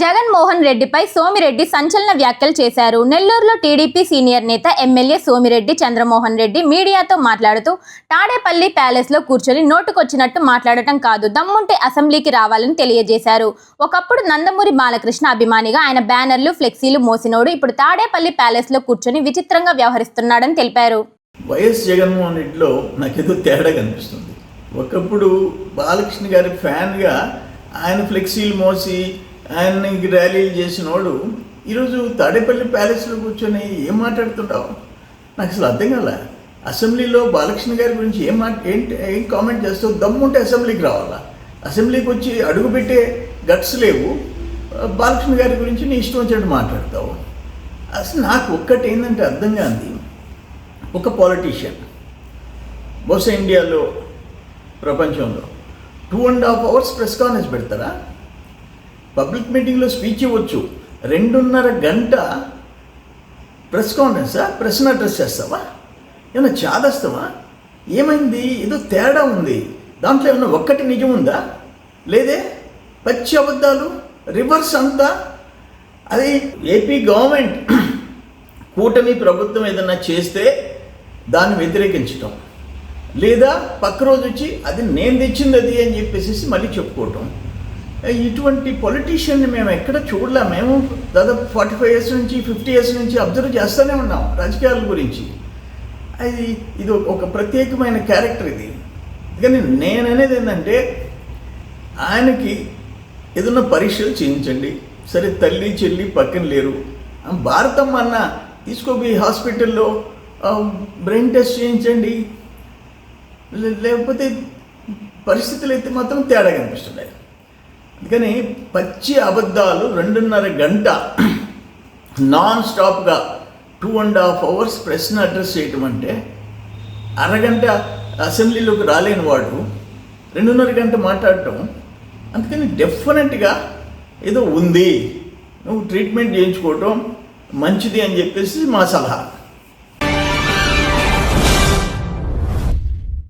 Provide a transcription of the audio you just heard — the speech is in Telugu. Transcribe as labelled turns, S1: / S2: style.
S1: జగన్మోహన్ రెడ్డిపై సోమిరెడ్డి సంచలన వ్యాఖ్యలు చేశారు. నెల్లూరులో టీడీపీ సీనియర్ నేత ఎమ్మెల్యే సోమిరెడ్డి చంద్రమోహన్ రెడ్డి మీడియాతో మాట్లాడుతూ తాడేపల్లి ప్యాలెస్లో కూర్చొని నోటుకొచ్చినట్టు మాట్లాడటం కాదు. దమ్ముంటే అసెంబ్లీకి రావాలని తెలియజేశారు. ఒకప్పుడు నందమూరి బాలకృష్ణ అభిమానిగా ఆయన బ్యానర్లు ఫ్లెక్సీలు మోసినోడు ఇప్పుడు తాడేపల్లి ప్యాలెస్లో కూర్చొని విచిత్రంగా వ్యవహరిస్తున్నాడని తెలిపారు.
S2: వైఎస్ జగన్మోహన్ రెడ్డిలో నాకేదో తేడా కనిపిస్తుంది. ఒకప్పుడు బాలకృష్ణ గారి ఫ్యాన్గా ఆయన ఫ్లెక్సీలు మోసి ఆయనకి ర్యాలీలు చేసినోడు ఈరోజు తాడేపల్లి ప్యాలెస్లో కూర్చొని ఏం మాట్లాడుతుంటావు? నాకు అసలు అర్థం కాల. అసెంబ్లీలో బాలకృష్ణ గారి గురించి ఏం మాట ఏంటి ఏం కామెంట్ చేస్తావు? దమ్ముంటే అసెంబ్లీకి రావాలా? అసెంబ్లీకి వచ్చి అడుగుపెట్టే గట్స్ లేవు. బాలకృష్ణ గారి గురించి నీ ఇష్టం వచ్చినట్టు మాట్లాడతావు. అసలు నాకు ఒక్కటి ఏంటంటే అర్థం కాంది ఒక పాలిటీషియన్. బహుశా ఇండియాలో ప్రపంచంలో. Two and half hours press conference పెడతారా? పబ్లిక్ మీటింగ్లో స్పీచ్ ఇవ్వచ్చు. రెండున్నర గంట ప్రెస్ కాన్ఫరెన్సా? ప్రశ్న అడ్రస్ చేస్తావా? ఏమైనా చాదస్తావా ఏమైంది? ఏదో తేడా ఉంది. దాంట్లో ఏమైనా ఒక్కటి నిజం ఉందా? లేదే? పచ్చి అబద్ధాలు? రివర్స్ అంతా? అది ఏపీ గవర్నమెంట్ కూటమి ప్రభుత్వం ఏదన్నా చేస్తే దాన్ని వ్యతిరేకించటం. లేదా పక్క రోజు వచ్చి అది నేను తెచ్చింది అది అని చెప్పేసి మళ్ళీ చెప్పుకోవటం. ఇటువంటి పొలిటీషియన్ని మేము ఎక్కడ చూడలే. మేము దాదాపు ఫార్టీ ఫైవ్ ఇయర్స్ నుంచి ఫిఫ్టీ ఇయర్స్ నుంచి అబ్జర్వ్ చేస్తూనే ఉన్నాం రాజకీయాల గురించి. అది ఇది ఒక- ప్రత్యేకమైన క్యారెక్టర్ ఇది. కానీ నేను అనేది ఏంటంటే ఆయనకి ఏదన్నా పరీక్షలు చేయించండి. సరే తల్లి చెల్లి పక్కన లేరు. భారతం భారతమ్మ అన్న తీసుకోపోయి హాస్పిటల్లో బ్రెయిన్ టెస్ట్ చేయించండి. లేకపోతే పరిస్థితులు అయితే మాత్రం తేడా కనిపిస్తున్నాయి అందుకని పచ్చి అబద్ధాలు రెండున్నర గంట నాన్ స్టాప్గా టూ అండ్ హాఫ్ అవర్స్ ప్రశ్న అడ్రస్ చేయటం అంటే అరగంట అసెంబ్లీలోకి రాలేని వాడు రెండున్నర గంట మాట్లాడటం అందుకని డెఫినెట్గా ఏదో ఉంది. నువ్వు ట్రీట్మెంట్ చేయించుకోవటం మంచిది అని చెప్పేసి మా సలహా.